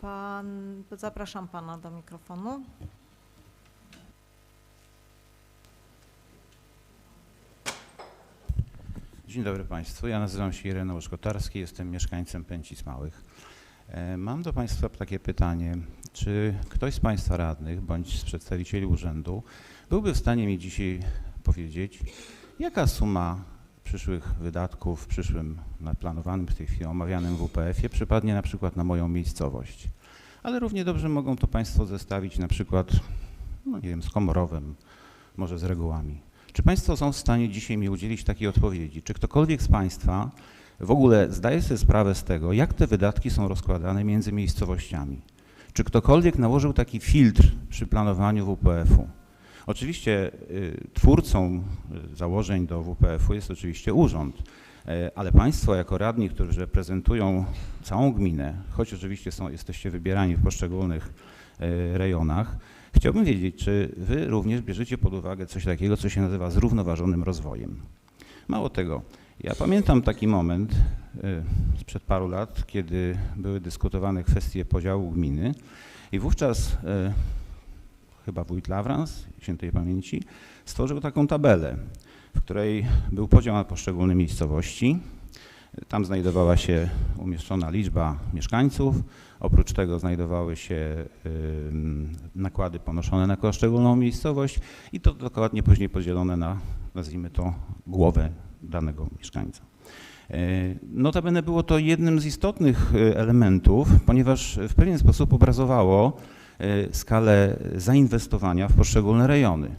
Pan, zapraszam pana do mikrofonu. Dzień dobry Państwu. Ja nazywam się Ireneusz Kotarski, jestem mieszkańcem Pęcic Małych. E, Mam do Państwa takie pytanie. Czy ktoś z Państwa radnych bądź z przedstawicieli urzędu byłby w stanie mi dzisiaj powiedzieć, jaka suma przyszłych wydatków w przyszłym planowanym w tej chwili omawianym WPF-ie przypadnie na przykład na moją miejscowość? Ale równie dobrze mogą to Państwo zestawić na przykład, no nie wiem, z Komorowem, może z regułami. Czy Państwo są w stanie dzisiaj mi udzielić takiej odpowiedzi? Czy ktokolwiek z Państwa w ogóle zdaje sobie sprawę z tego, jak te wydatki są rozkładane między miejscowościami? Czy ktokolwiek nałożył taki filtr przy planowaniu WPF-u? Oczywiście y, twórcą y, założeń do WPF-u jest oczywiście urząd, y, ale Państwo jako radni, którzy reprezentują całą gminę, choć oczywiście są, jesteście wybierani w poszczególnych rejonach, Chciałbym wiedzieć, czy Wy również bierzecie pod uwagę coś takiego, co się nazywa zrównoważonym rozwojem. Mało tego, ja pamiętam taki moment sprzed paru lat, kiedy były dyskutowane kwestie podziału gminy i wówczas chyba wójt Lawrans, świętej pamięci, stworzył taką tabelę, w której był podział na poszczególne miejscowości. Tam znajdowała się umieszczona liczba mieszkańców, Oprócz tego znajdowały się nakłady ponoszone na poszczególną miejscowość i to dokładnie później podzielone na, nazwijmy to, głowę danego mieszkańca. E, Notabene było to jednym z istotnych e, elementów, ponieważ w pewien sposób obrazowało skalę zainwestowania w poszczególne rejony.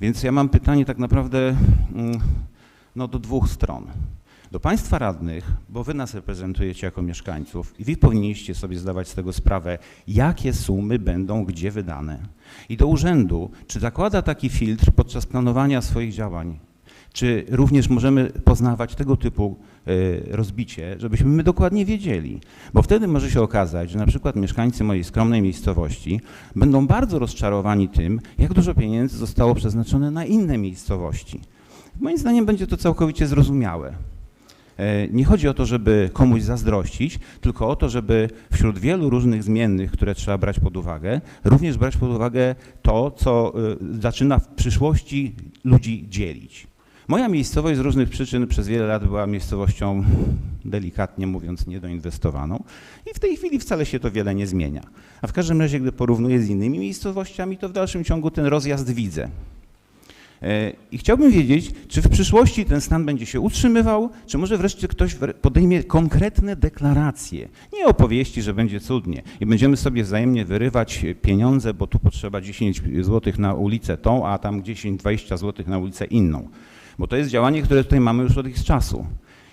Więc ja mam pytanie tak naprawdę mm, no, do dwóch stron. Do Państwa radnych, bo Wy nas reprezentujecie jako mieszkańców i Wy powinniście sobie zdawać z tego sprawę, jakie sumy będą gdzie wydane. I do urzędu, czy zakłada taki filtr podczas planowania swoich działań? Czy również możemy poznawać tego typu y, rozbicie, żebyśmy my dokładnie wiedzieli? Bo wtedy może się okazać, że na przykład mieszkańcy mojej skromnej miejscowości będą bardzo rozczarowani tym, jak dużo pieniędzy zostało przeznaczone na inne miejscowości. Moim zdaniem będzie to całkowicie zrozumiałe. E, Nie chodzi o to, żeby komuś zazdrościć, tylko o to, żeby wśród wielu różnych zmiennych, które trzeba brać pod uwagę, również brać pod uwagę to, co y, zaczyna w przyszłości ludzi dzielić. Moja miejscowość z różnych przyczyn przez wiele lat była miejscowością, delikatnie mówiąc, niedoinwestowaną i w tej chwili wcale się to wiele nie zmienia. A w każdym razie, gdy porównuję z innymi miejscowościami, to w dalszym ciągu ten rozjazd widzę. E, I chciałbym wiedzieć, czy w przyszłości ten stan będzie się utrzymywał, czy może wreszcie ktoś podejmie konkretne deklaracje. Nie opowieści, że będzie cudnie i będziemy sobie wzajemnie wyrywać pieniądze, bo tu potrzeba 10 zł na ulicę tą, a tam 10-20 zł na ulicę inną. Bo to jest działanie, które tutaj mamy już od ich czasu.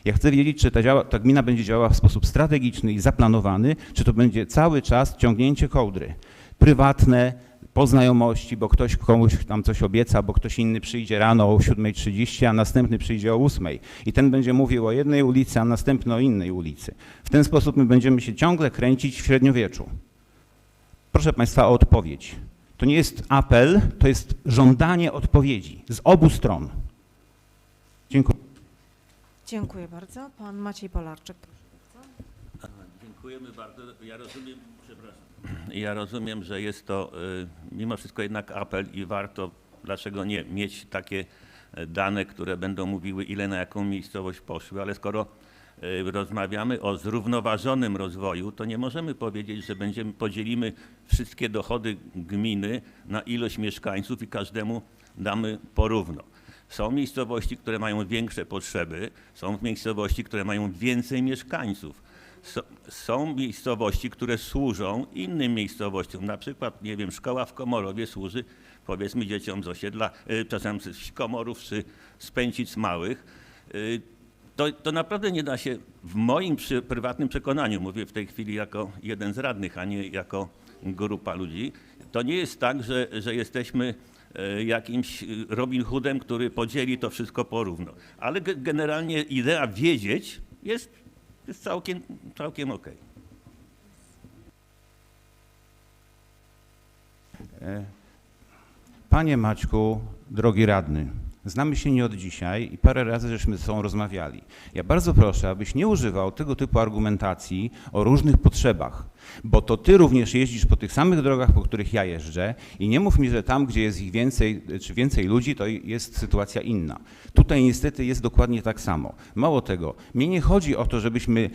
Ja chcę wiedzieć, czy ta, działa, ta gmina będzie działała w sposób strategiczny i zaplanowany, czy to będzie cały czas ciągnięcie kołdry. Prywatne, po znajomości, bo ktoś komuś tam coś obieca, bo ktoś inny przyjdzie rano o 7.30, a następny przyjdzie o 8.00 i ten będzie mówił o jednej ulicy, a następny o innej ulicy. W ten sposób my będziemy się ciągle kręcić w średniowieczu. Proszę Państwa o odpowiedź. To nie jest apel, to jest żądanie odpowiedzi z obu stron. Dziękuję. Bardzo. Pan Maciej Polarczyk. Dziękujemy bardzo. Ja rozumiem. Ja rozumiem, że jest to y, mimo wszystko jednak apel i warto, dlaczego nie, mieć takie e, dane, które będą mówiły, ile na jaką miejscowość poszły, ale skoro y, rozmawiamy o zrównoważonym rozwoju, to nie możemy powiedzieć, że będziemy, podzielimy wszystkie dochody gminy na ilość mieszkańców i każdemu damy porówno. Są miejscowości, które mają większe potrzeby, są miejscowości, które mają więcej mieszkańców. Są miejscowości, które służą innym miejscowościom. Na przykład, nie wiem, szkoła w Komorowie służy powiedzmy dzieciom z osiedla, y, przepraszam, z Komorów czy z Pęcic Małych. Y, To, to naprawdę nie da się, w moim przy, prywatnym przekonaniu, mówię w tej chwili jako jeden z radnych, a nie jako grupa ludzi, to nie jest tak, że, że jesteśmy jakimś e, Robin Hoodem, który podzieli to wszystko porówno. Ale ge- generalnie idea wiedzieć jest, jest całkiem, całkiem okej. E, Panie Maćku, drogi radny, Znamy się nie od dzisiaj i parę razy żeśmy ze sobą rozmawiali. Ja bardzo proszę, abyś nie używał tego typu argumentacji o różnych potrzebach, bo to ty również jeździsz po tych samych drogach, po których ja jeżdżę i nie mów mi, że tam, gdzie jest ich więcej, czy więcej ludzi, to jest sytuacja inna. Tutaj niestety jest dokładnie tak samo. Mało tego, mnie nie chodzi o to, żebyśmy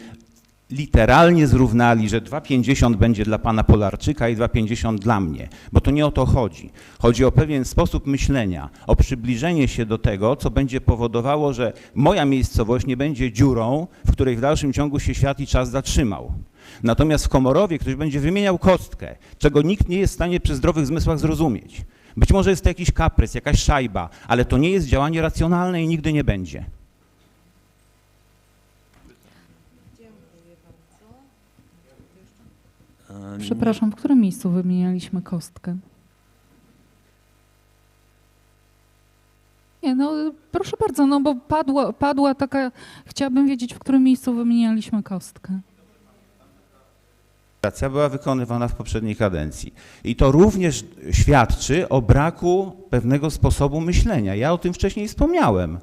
literalnie zrównali, że 2,50 będzie dla pana Polarczyka i 2,50 dla mnie, bo to nie o to chodzi. Chodzi o pewien sposób myślenia, o przybliżenie się do tego, co będzie powodowało, że moja miejscowość nie będzie dziurą, w której w dalszym ciągu się świat i czas zatrzymał. Natomiast w Komorowie ktoś będzie wymieniał kostkę, czego nikt nie jest w stanie przy zdrowych zmysłach zrozumieć. Być może jest to jakiś kaprys, jakaś szajba, ale to nie jest działanie racjonalne i nigdy nie będzie. E, Przepraszam, w którym miejscu wymienialiśmy kostkę? Nie, no proszę bardzo, no bo padła, padła taka, chciałabym wiedzieć, w którym miejscu wymienialiśmy kostkę. Praca była wykonywana w poprzedniej kadencji. I to również świadczy o braku pewnego sposobu myślenia. Ja o tym wcześniej wspomniałem.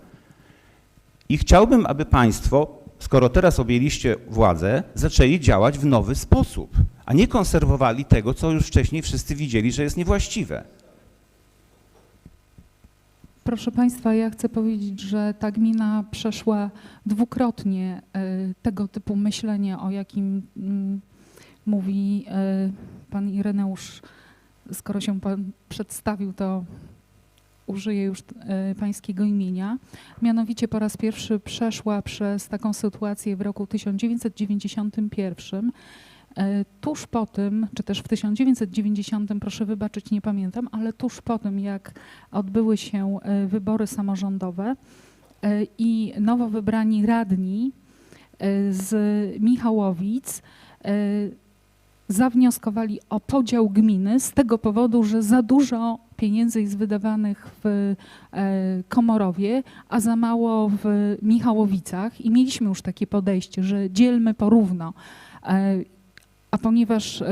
I chciałbym, aby Państwo, skoro teraz objęliście władzę, zaczęli działać w nowy sposób, a nie konserwowali tego, co już wcześniej wszyscy widzieli, że jest niewłaściwe. Proszę Państwa, ja chcę powiedzieć, że ta gmina przeszła dwukrotnie e, tego typu myślenie, o jakim mm, mówi e, Pan Ireneusz. Skoro się Pan przedstawił, to użyję już e, Pańskiego imienia. Mianowicie po raz pierwszy przeszła przez taką sytuację w roku 1991. E, Tuż po tym, czy też w 1990, proszę wybaczyć, nie pamiętam, ale tuż po tym, jak odbyły się e, wybory samorządowe e, i nowo wybrani radni z Michałowic zawnioskowali o podział gminy z tego powodu, że za dużo pieniędzy jest wydawanych w Komorowie, a za mało w Michałowicach i mieliśmy już takie podejście, że dzielmy porówno. A ponieważ e,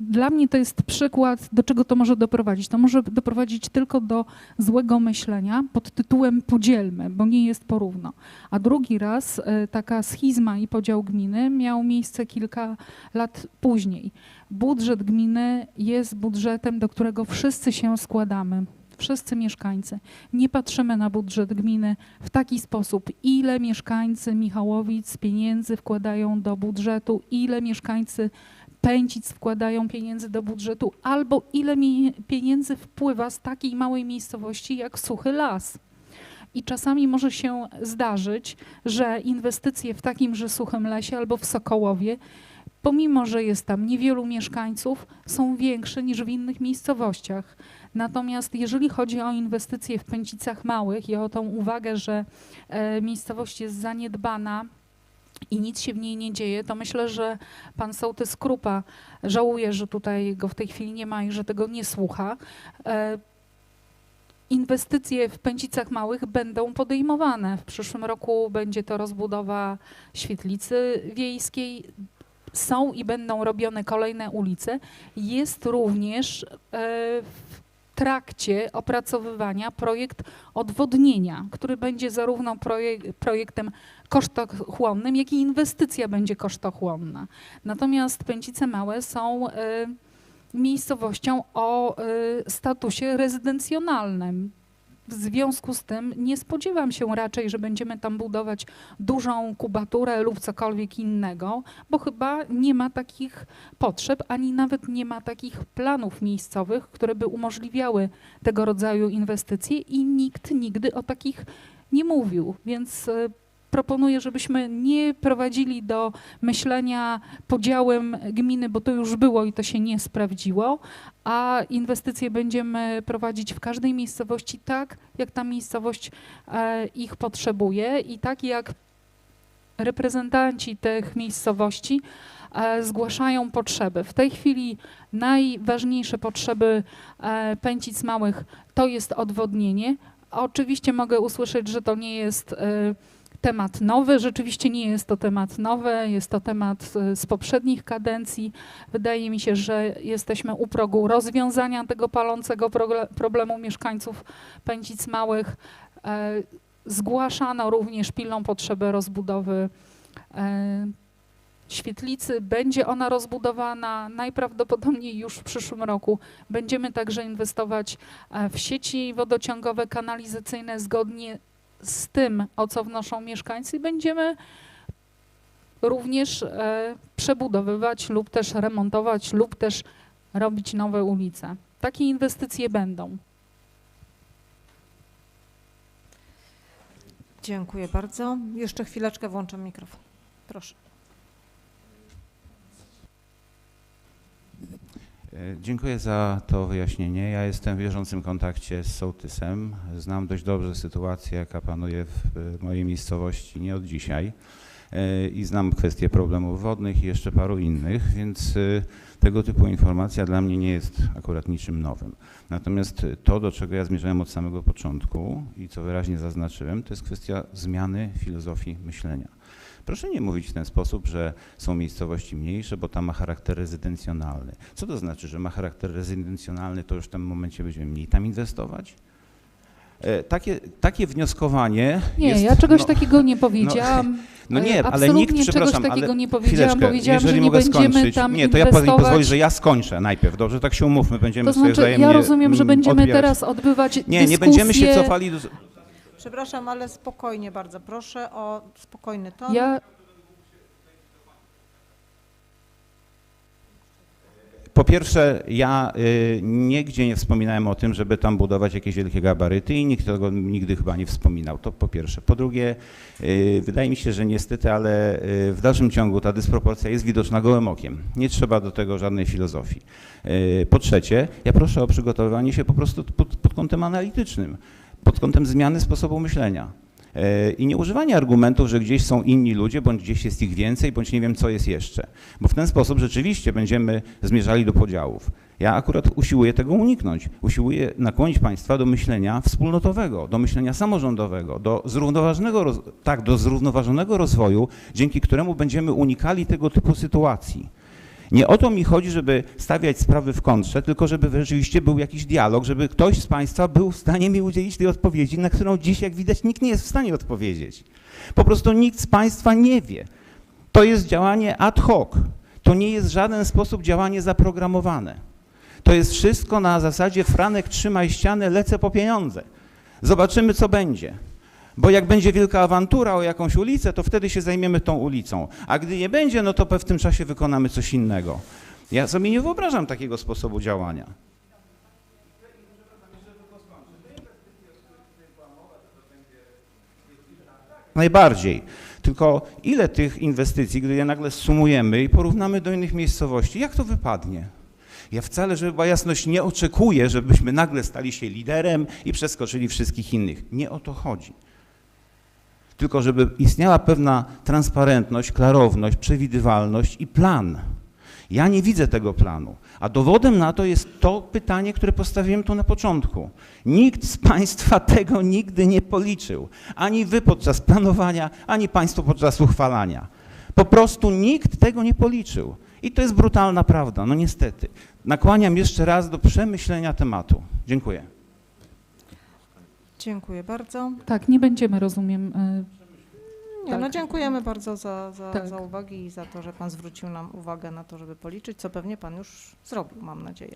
dla mnie to jest przykład, do czego to może doprowadzić. To może doprowadzić tylko do złego myślenia pod tytułem podzielmy, bo nie jest porówno. A drugi raz e, taka schizma i podział gminy miał miejsce kilka lat później. Budżet gminy jest budżetem, do którego wszyscy się składamy. Wszyscy mieszkańcy. Nie patrzymy na budżet gminy w taki sposób, ile mieszkańcy Michałowic pieniędzy wkładają do budżetu, ile mieszkańcy Pęcic wkładają pieniędzy do budżetu, albo ile pieniędzy wpływa z takiej małej miejscowości jak Suchy Las. I czasami może się zdarzyć, że inwestycje w takimże suchym lesie albo w Sokołowie, pomimo że jest tam niewielu mieszkańców, są większe niż w innych miejscowościach. Natomiast jeżeli chodzi o inwestycje w Pęcicach Małych i o tą uwagę, że e, miejscowość jest zaniedbana, i nic się w niej nie dzieje, to myślę, że pan sołtys Krupa żałuje, że tutaj go w tej chwili nie ma i że tego nie słucha. E, Inwestycje w Pęcicach Małych będą podejmowane. W przyszłym roku będzie to rozbudowa świetlicy wiejskiej. Są i będą robione kolejne ulice. Jest również e, w trakcie opracowywania projekt odwodnienia, który będzie zarówno projek- projektem kosztochłonnym, jak i inwestycja będzie kosztochłonna. Natomiast Pęcice Małe są y, miejscowością o y, statusie rezydencjonalnym. W związku z tym nie spodziewam się raczej, że będziemy tam budować dużą kubaturę lub cokolwiek innego, bo chyba nie ma takich potrzeb, ani nawet nie ma takich planów miejscowych, które by umożliwiały tego rodzaju inwestycje i nikt nigdy o takich nie mówił. Więc y, proponuję, żebyśmy nie prowadzili do myślenia podziałem gminy, bo to już było i to się nie sprawdziło, a inwestycje będziemy prowadzić w każdej miejscowości tak, jak ta miejscowość e, ich potrzebuje i tak jak reprezentanci tych miejscowości e, zgłaszają potrzeby. W tej chwili najważniejsze potrzeby e, pęcic małych to jest odwodnienie. Oczywiście mogę usłyszeć, że to nie jest temat nowy. Rzeczywiście nie jest to temat nowy, jest to temat e, z poprzednich kadencji. Wydaje mi się, że jesteśmy u progu rozwiązania tego palącego problemu mieszkańców Pędzic Małych. E, Zgłaszano również pilną potrzebę rozbudowy e, świetlicy. Będzie ona rozbudowana najprawdopodobniej już w przyszłym roku. Będziemy także inwestować w sieci wodociągowe, kanalizacyjne zgodnie z tym, o co wnoszą mieszkańcy i będziemy również e, przebudowywać lub też remontować lub też robić nowe ulice. Takie inwestycje będą. Dziękuję bardzo. Jeszcze chwileczkę włączę mikrofon. Proszę. Dziękuję za to wyjaśnienie. Ja jestem w bieżącym kontakcie z sołtysem. Znam dość dobrze sytuację, jaka panuje w e, mojej miejscowości nie od dzisiaj. E, I znam kwestie problemów wodnych i jeszcze paru innych, więc e, tego typu informacja dla mnie nie jest akurat niczym nowym. Natomiast e, to, do czego ja zmierzałem od samego początku i co wyraźnie zaznaczyłem, to jest kwestia zmiany filozofii myślenia. Proszę nie mówić w ten sposób, że są miejscowości mniejsze, bo tam ma charakter rezydencjonalny. Co to znaczy, że ma charakter rezydencjonalny, to już w tym momencie będziemy mniej tam inwestować? E, Takie, takie wnioskowanie Nie, jest, ja czegoś no, takiego nie powiedziałam. no E, nie, ale absolutnie nikt, czegoś przepraszam, takiego ale nie powiedziałam. Powiedziałam, jeżeli że nie mogę będziemy skończyć. tam Nie, to ja pozwolę, że ja skończę najpierw, dobrze? Tak się umówmy, będziemy To sobie znaczy, wzajemnie ja rozumiem, że mm, będziemy odbierać. teraz odbywać Nie, dyskusję. nie będziemy się cofali do... Przepraszam, ale spokojnie bardzo proszę o spokojny ton. Ja, Po pierwsze, ja y, nigdzie nie wspominałem o tym, żeby tam budować jakieś wielkie gabaryty i nikt tego nigdy chyba nie wspominał. To po pierwsze. Po drugie, y, wydaje mi się, że niestety, ale y, w dalszym ciągu ta dysproporcja jest widoczna gołym okiem. Nie trzeba do tego żadnej filozofii. Y, po trzecie, ja proszę o przygotowywanie się po prostu pod, pod kątem analitycznym, pod kątem zmiany sposobu myślenia. E, I nie używanie argumentów, że gdzieś są inni ludzie, bądź gdzieś jest ich więcej, bądź nie wiem, co jest jeszcze. Bo w ten sposób rzeczywiście będziemy zmierzali do podziałów. Ja akurat usiłuję tego uniknąć. Usiłuję nakłonić Państwa do myślenia wspólnotowego, do myślenia samorządowego, do zrównoważonego, tak, do zrównoważonego rozwoju, dzięki któremu będziemy unikali tego typu sytuacji. Nie o to mi chodzi, żeby stawiać sprawy w kontrze, tylko żeby rzeczywiście był jakiś dialog, żeby ktoś z Państwa był w stanie mi udzielić tej odpowiedzi, na którą dziś, jak widać, nikt nie jest w stanie odpowiedzieć. Po prostu nikt z Państwa nie wie. To jest działanie ad hoc. To nie jest w żaden sposób działanie zaprogramowane. To jest wszystko na zasadzie Franek trzymaj ścianę, lecę po pieniądze. Zobaczymy, co będzie. Bo jak będzie wielka awantura o jakąś ulicę, to wtedy się zajmiemy tą ulicą. A gdy nie będzie, no to w tym czasie wykonamy coś innego. Ja sobie nie wyobrażam takiego sposobu działania. Najbardziej. Tylko ile tych inwestycji, gdy je nagle sumujemy i porównamy do innych miejscowości, jak to wypadnie? Ja wcale, żeby była jasność, nie oczekuję, żebyśmy nagle stali się liderem i przeskoczyli wszystkich innych. Nie o to chodzi. Tylko żeby istniała pewna transparentność, klarowność, przewidywalność i plan. Ja nie widzę tego planu. A dowodem na to jest to pytanie, które postawiłem tu na początku. Nikt z Państwa tego nigdy nie policzył. Ani Wy podczas planowania, ani Państwo podczas uchwalania. Po prostu nikt tego nie policzył. I to jest brutalna prawda, no niestety. Nakłaniam jeszcze raz do przemyślenia tematu. Dziękuję. Dziękuję bardzo. tak, nie będziemy, rozumiem, e, Nie, Tak. no dziękujemy bardzo za, za, Tak. za uwagi i za to, że Pan zwrócił nam uwagę na to, żeby policzyć, co pewnie Pan już zrobił, mam nadzieję.